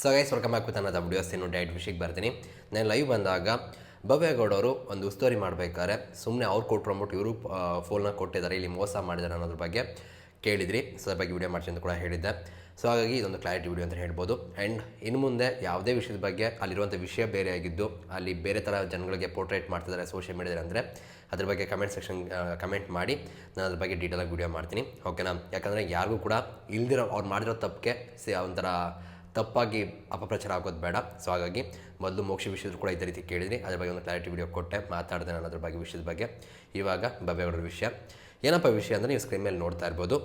So guys welcome back with ಅನ್ನೋದು videos ಇನ್ನು diet ವಿಷಯಕ್ಕೆ ಬರ್ತೀನಿ. ನಾನು ಲೈವ್ ಬಂದಾಗ ಭವ್ಯಗೌಡವರು ಒಂದು ಉಸ್ತುವಾರಿ ಮಾಡಬೇಕಾದ್ರೆ ಸುಮ್ಮನೆ ಅವ್ರು ಕೊಟ್ಟರು ಅಂಬಿಟ್ಟು ಇವರು ಫೋನ್ನ ಕೊಟ್ಟಿದ್ದಾರೆ, ಇಲ್ಲಿ ಮೋಸ ಮಾಡಿದ್ದಾರೆ ಅನ್ನೋದ್ರ ಬಗ್ಗೆ ಕೇಳಿದ್ರಿ. ಸೊ ಅದ್ರ ಬಗ್ಗೆ ವಿಡಿಯೋ ಮಾಡ್ತೀನಿ ಅಂತ ಕೂಡ ಹೇಳಿದ್ದೆ. ಸೊ ಹಾಗಾಗಿ ಇದೊಂದು ಕ್ಲಾರಿಟಿ ವಿಡಿಯೋ ಅಂತ ಹೇಳ್ಬೋದು. ಆ್ಯಂಡ್ ಇನ್ನು ಮುಂದೆ ಯಾವುದೇ ವಿಷಯದ ಬಗ್ಗೆ ಅಲ್ಲಿರುವಂಥ ವಿಷಯ ಬೇರೆ ಆಗಿದ್ದು, ಅಲ್ಲಿ ಬೇರೆ ಥರ ಜನಗಳಿಗೆ ಪೋರ್ಟ್ರೇಟ್ ಮಾಡ್ತಿದ್ದಾರೆ ಸೋಷಿಯಲ್ ಮೀಡಿಯಾದಲ್ಲಿ ಅಂದರೆ, ಅದ್ರ ಬಗ್ಗೆ ಕಮೆಂಟ್ ಸೆಕ್ಷನ್ ಕಮೆಂಟ್ ಮಾಡಿ, ನಾನು ಅದ್ರ ಬಗ್ಗೆ ಡೀಟೇಲಾಗಿ ವಿಡಿಯೋ ಮಾಡ್ತೀನಿ. ಓಕೆನಾ ಯಾಕಂದರೆ ಯಾರಿಗೂ ಕೂಡ ಇಲ್ದಿರೋ ಅವ್ರು ಮಾಡಿರೋ ತಪ್ಪಿಗೆ, ಸೇ, ಒಂಥರ ತಪ್ಪಾಗಿ ಅಪಪ್ರಚಾರ ಆಗೋದು ಬೇಡ. ಸೊ ಹಾಗಾಗಿ ಮೊದಲು ಮೋಕ್ಷ ವಿಷಯದ ಕೂಡ ಇದೇ ರೀತಿ ಕೇಳಿದ್ರಿ. ಅದ್ರ ಬಗ್ಗೆ ಒಂದು ಕ್ಲಾರಿಟಿ ವಿಡಿಯೋ ಕೊಟ್ಟೆ, ಮಾತಾಡಿದೆ ನಾನು ಅದ್ರ ಬಗ್ಗೆ ವಿಷಯದ ಬಗ್ಗೆ. ಇವಾಗ ಭವ್ಯಗೌಡರ ವಿಷಯ. ಏನಪ್ಪ ವಿಷಯ ಅಂದರೆ ನೀವು ಸ್ಕ್ರೀನ್ ಮೇಲೆ ನೋಡ್ತಾ ಇರ್ಬೋದು.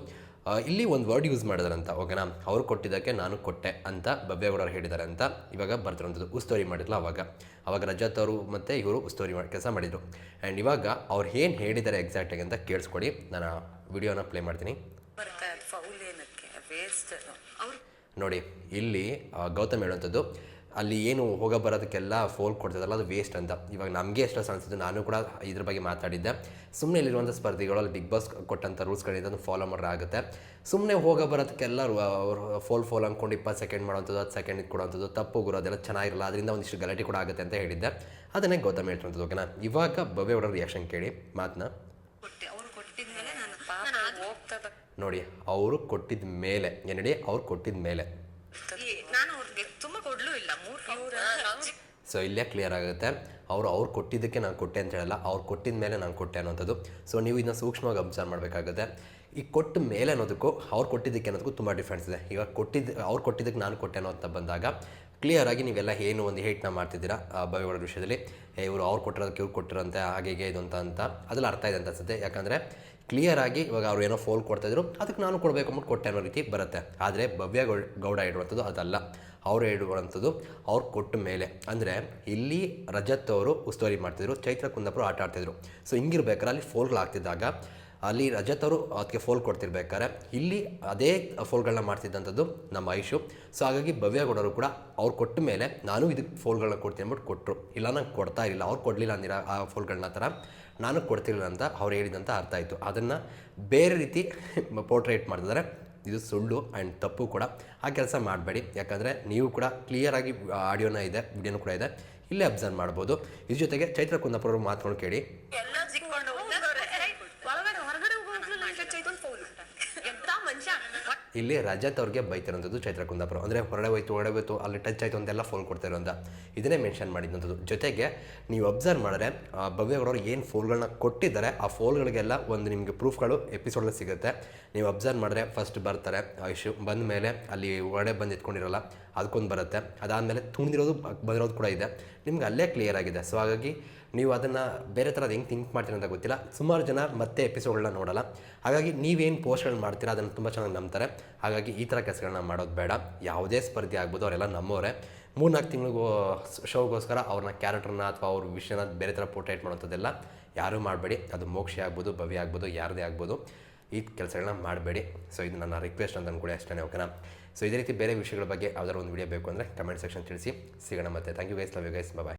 ಇಲ್ಲಿ ಒಂದು ವರ್ಡ್ ಯೂಸ್ ಮಾಡಿದಾರಂತ ಓಕೆನಾ ಅವ್ರು ಕೊಟ್ಟಿದ್ದಕ್ಕೆ ನಾನು ಕೊಟ್ಟೆ ಅಂತ ಬಬ್ಬೇಗೌಡರು ಹೇಳಿದ್ದಾರೆ ಅಂತ. ಇವಾಗ ಬರ್ತಿರೋಂಥದ್ದು ಉಸ್ತುವಾರಿ ಮಾಡಿದ್ಲು ಅವಾಗ. ಅವಾಗ ರಜತ್ ಅವರು ಮತ್ತು ಇವರು ಉಸ್ತೋರಿ ಮಾಡಿ ಕೆಲಸ ಮಾಡಿದರು. ಆ್ಯಂಡ್ ಇವಾಗ ಅವ್ರು ಏನು ಹೇಳಿದ್ದಾರೆ ಎಕ್ಸಾಕ್ಟಾಗಿ ಅಂತ ಕೇಳಿಸ್ಕೊಡಿ. ನಾನು ವಿಡಿಯೋನ ಪ್ಲೇ ಮಾಡ್ತೀನಿ. ನೋಡಿ, ಇಲ್ಲಿ ಗೌತಮ್ ಹೇಳುವಂಥದ್ದು, ಅಲ್ಲಿ ಏನು ಹೋಗೋ ಬರೋದಕ್ಕೆಲ್ಲ ಫೋಲ್ ಕೊಡ್ತದಲ್ಲ ಅದು ವೇಸ್ಟ್ ಅಂತ. ಇವಾಗ ನಮಗೆ ಎಷ್ಟು ಅನಿಸಿದ್ದು ನಾನು ಕೂಡ ಇದ್ರ ಬಗ್ಗೆ ಮಾತಾಡಿದ್ದೆ. ಸುಮ್ಮನೆ ಇಲ್ಲಿರುವಂಥ ಸ್ಪರ್ಧೆಗಳಲ್ಲಿ ಬಿಗ್ ಬಾಸ್ ಕೊಟ್ಟಂಥ ರೂಲ್ಸ್ಗಳಿಂದ ಫಾಲೋ ಮಾಡ್ರೆ ಆಗುತ್ತೆ. ಸುಮ್ಮನೆ ಹೋಗೋ ಬರೋದಕ್ಕೆಲ್ಲ ಫೋಲ್ ಫೋಲ್ ಅಂದ್ಕೊಂಡು ಇಪ್ಪತ್ತು ಸೆಕೆಂಡ್ ಮಾಡೋಂಥದ್ದು ಹತ್ತು ಸೆಕೆಂಡ್ ಕೊಡುವಂಥದ್ದು, ತಪ್ಪು ಅದೆಲ್ಲ ಚೆನ್ನಾಗಿರಲ್ಲ, ಅದರಿಂದ ಒಂದಿಷ್ಟು ಗಲಾಟೆ ಕೂಡ ಆಗುತ್ತೆ ಅಂತ ಹೇಳಿದ್ದೆ. ಅದನ್ನೇ ಗೌತಮ್ ಹೇಳ್ತಂಥದ್ದು ಓಕೆನಾ ಇವಾಗ ಭವ್ಯ ಅವರ ರಿಯಾಕ್ಷನ್ ಕೇಳಿ ಮಾತನ್ನ ನೋಡಿ ಅವರು ಕೊಟ್ಟಿದ ಮೇಲೆ ಏನು ಹೇಳಿ ಅವ್ರು ಕೊಟ್ಟಿದ ಮೇಲೆ. ನಾನು ಅವ್ರಿಗೆ ತುಂಬಾ ಕೊಡ್ಲೂ ಇಲ್ಲ ಮೂರ್ ಸೊ ಇಲ್ಲೇ ಕ್ಲಿಯರ್ ಆಗುತ್ತೆ. ಅವರು ಅವ್ರು ಕೊಟ್ಟಿದ್ದಕ್ಕೆ ನಾನು ಕೊಟ್ಟೆ ಅಂತ ಹೇಳಲ್ಲ ಅವ್ರು ಕೊಟ್ಟಿದ ಮೇಲೆ ನಾನು ಕೊಟ್ಟೆ ಅನ್ನೋಂಥದ್ದು. ಸೊ ನೀವು ಇದನ್ನ ಸೂಕ್ಷ್ಮವಾಗಿ ಅಬ್ಸರ್ವ್ ಮಾಡಬೇಕಾಗುತ್ತೆ. ಈ ಕೊಟ್ಟ ಮೇಲೆ ಅನ್ನೋದಕ್ಕೂ ಅವ್ರು ಕೊಟ್ಟಿದ್ದಕ್ಕೆ ಅನ್ನೋದಕ್ಕೂ ತುಂಬ ಡಿಫ್ರೆನ್ಸ್ ಇದೆ. ಇವಾಗ ಕೊಟ್ಟಿದ್ದು ಅವ್ರು ಕೊಟ್ಟಿದ್ದಕ್ಕೆ ನಾನು ಕೊಟ್ಟೆ ಅನ್ನೋ ಅಂತ ಬಂದಾಗ ಕ್ಲಿಯರ್ ಆಗಿ ನೀವೆಲ್ಲ ಏನು ಒಂದು ಹೇಟ್ನ ಮಾಡ್ತಿದ್ದೀರಾ ಭಯಗಳ ವಿಷಯದಲ್ಲಿ ಇವರು ಅವ್ರು ಕೊಟ್ಟಿರೋದಕ್ಕೆ ಇವ್ರು ಕೊಟ್ಟಿರೋಂತೆ ಹಾಗೆ ಹೀಗೆ ಇದು ಅಂತ ಅಂತ. ಅದೆಲ್ಲ ಅರ್ಥ ಇದೆ ಅಂತ ಅನ್ಸುತ್ತೆ. ಯಾಕಂದರೆ ಕ್ಲಿಯರ್ ಆಗಿ ಇವಾಗ ಅವ್ರು ಏನೋ ಫೋಲ್ ಕೊಡ್ತಾಯಿದ್ರು ಅದಕ್ಕೆ ನಾನು ಕೊಡಬೇಕು ಅಂದ್ಬಿಟ್ಟು ಕೊಟ್ಟೆ ಅನ್ನೋ ರೀತಿ ಬರುತ್ತೆ. ಆದರೆ ಭವ್ಯ ಗೌಡ ಇಡುವಂಥದ್ದು ಅದಲ್ಲ. ಅವರು ಹೇಳುವಂಥದ್ದು ಅವ್ರು ಕೊಟ್ಟ ಮೇಲೆ. ಅಂದರೆ ಇಲ್ಲಿ ರಜತ್ ಅವರು ಉಸ್ತುವಾರಿ ಮಾಡ್ತಿದ್ರು, ಚೈತ್ರ ಕುಂದಾಪುರ ಆಟ ಆಡ್ತಿದ್ರು. ಸೊ ಹಿಂಗಿರ್ಬೇಕಾದ್ರೆ ಅಲ್ಲಿ ಫೋಲ್ಗಳು ಆಗ್ತಿದ್ದಾಗ ಅಲ್ಲಿ ರಜತರು ಅದಕ್ಕೆ ಫೋಲ್ ಕೊಡ್ತಿರ್ಬೇಕಾದ್ರೆ ಇಲ್ಲಿ ಅದೇ ಫೋಲ್ಗಳನ್ನ ಮಾಡ್ತಿದ್ದಂಥದ್ದು ನಮ್ಮ ಐಶು. ಸೊ ಹಾಗಾಗಿ ಭವ್ಯಗೌಡರು ಕೂಡ ಅವ್ರು ಕೊಟ್ಟ ಮೇಲೆ ನಾನು ಇದಕ್ಕೆ ಫೋಲ್ಗಳನ್ನ ಕೊಡ್ತೀನಿ ಅಂದ್ಬಿಟ್ಟು ಕೊಟ್ಟರು ಇಲ್ಲ, ನಂಗೆ ಕೊಡ್ತಾ ಇರಲಿಲ್ಲ. ಅವ್ರು ಕೊಡಲಿಲ್ಲ ಅಂದಿರ ಆ ಫೋಲ್ಗಳನ್ನ ಥರ. ನಾನು ಕೊಡ್ತಿರಲಿಲ್ಲ ಅಂತ ಅವ್ರು ಹೇಳಿದಂತ ಅರ್ಥ ಆಯಿತು. ಅದನ್ನು ಬೇರೆ ರೀತಿ ಪೋರ್ಟ್ರೇಟ್ ಮಾಡ್ತಿದ್ದಾರೆ. ಇದು ಸುಳ್ಳು ಆ್ಯಂಡ್ ತಪ್ಪು ಕೂಡ. ಆ ಕೆಲಸ ಮಾಡಬೇಡಿ. ಯಾಕಂದರೆ ನೀವು ಕೂಡ ಕ್ಲಿಯರಾಗಿ ಆಡಿಯೋನ ಇದೆ, ವಿಡಿಯೋನು ಕೂಡ ಇದೆ. ಇಲ್ಲೇ ಅಬ್ಸರ್ವ್ ಮಾಡ್ಬೋದು. ಇದ್ರ ಜೊತೆಗೆ ಚೈತ್ರ ಕುಂದಾಪುರವ್ರು ಮಾತುಗಳು ಕೇಳಿ. ಇಲ್ಲಿ ರಜತ್ ಅವ್ರಿಗೆ ಬೈತಿರೋಂಥದ್ದು ಚೈತ್ರ ಕುಂದಾಪುರ. ಅಂದರೆ ಹೊರಡೆ ಹೋಯ್ತು ಹೊರಡೆ ಹೋಯ್ತು ಅಲ್ಲಿ ಟಚ್ ಆಯಿತು ಅಂತೆಲ್ಲ ಫೋನ್ ಕೊಡ್ತಾ ಅಂತ ಇದನ್ನೇ ಮೆನ್ಷನ್ ಮಾಡಿದಂಥದ್ದು ಜೊತೆಗೆ ನೀವು ಅಬ್ಸರ್ವ್ ಮಾಡಿದ್ರೆ ಆ, ಭವ್ಯಗೌಡರು ಏನು ಫೋಲ್ಗಳನ್ನ ಕೊಟ್ಟಿದ್ದಾರೆ ಆ ಫೋಲ್ಗಳಿಗೆಲ್ಲ ಒಂದು ನಿಮಗೆ ಪ್ರೂಫ್ಗಳು ಎಪಿಸೋಡಲ್ಲಿ ಸಿಗುತ್ತೆ. ನೀವು ಅಬ್ಸರ್ವ್ ಮಾಡಿದ್ರೆ ಫಸ್ಟ್ ಬರ್ತಾರೆ ಇಶು ಬಂದ ಮೇಲೆ ಅಲ್ಲಿ ಹೊರಡೆ ಬಂದು ಎತ್ಕೊಂಡಿರಲ್ಲ ಅದಕ್ಕೊಂದು ಬರುತ್ತೆ. ಅದಾದಮೇಲೆ ತುಣಿದಿರೋದು ಬಂದಿರೋದು ಕೂಡ ಇದೆ. ನಿಮ್ಗೆ ಅಲ್ಲೇ ಕ್ಲಿಯರ್ ಆಗಿದೆ. ಸೊ ಹಾಗಾಗಿ ನೀವು ಅದನ್ನು ಬೇರೆ ಥರದ ಹೆಂಗೆ ಥಿಂಕ್ ಮಾಡ್ತೀರ ಅಂತ ಗೊತ್ತಿಲ್ಲ. ಸುಮಾರು ಜನ ಮತ್ತೆ ಎಪಿಸೋಡ್ಗಳನ್ನ ನೋಡಲ್ಲ. ಹಾಗಾಗಿ ನೀವೇನು ಪೋಸ್ಟ್ಗಳನ್ನ ಮಾಡ್ತೀರಾ ಅದನ್ನು ತುಂಬ ಚೆನ್ನಾಗಿ ನಂಬ್ತಾರೆ. ಹಾಗಾಗಿ ಈ ಥರ ಕೆಲಸಗಳನ್ನ ಮಾಡೋದು ಬೇಡ. ಯಾವುದೇ ಸ್ಪರ್ಧೆ ಆಗ್ಬೋದು, ಅವರೆಲ್ಲ ನಮ್ಮವರೇ. ಮೂರ್ನಾಲ್ಕು ತಿಂಗಳಿಗೂ ಶೋಗೋಸ್ಕರ ಅವ್ರನ್ನ ಕ್ಯಾರೆಕ್ಟರ್ನ ಅಥವಾ ಅವ್ರ ವಿಷಯನ ಬೇರೆ ಥರ ಪೋರ್ಟ್ರೇಟ್ ಮಾಡೋಂಥದ್ದೆಲ್ಲ ಯಾರೂ ಮಾಡಬೇಡಿ. ಅದು ಮೋಕ್ಷ ಆಗ್ಬೋದು, ಭವ್ಯ ಆಗ್ಬೋದು, ಯಾರದೇ ಆಗ್ಬೋದು. ಈ ಕೆಲಸಗಳನ್ನ ಮಾಡಬೇಡಿ. ಸೊ ಇದು ನನ್ನ ರಿಕ್ವೆಸ್ಟ್ ಅಂತ ಅಂದ್ಕೊಳ್ಳಿ ಅಷ್ಟೇ ಓಕೆನಾ ಸೊ ಇದೇ ರೀತಿ ಬೇರೆ ವಿಷಯಗಳ ಬಗ್ಗೆ ಯಾವ್ದಾದ್ರು ಒಂದು ವಿಡಿಯೋ ಬೇಕು ಅಂದರೆ ಕಮೆಂಟ್ ಸೆಕ್ಷನ್ ತಿಳಿಸಿ. ಸಿಗೋಣ ಮತ್ತೆ. Thank you guys love you guys bye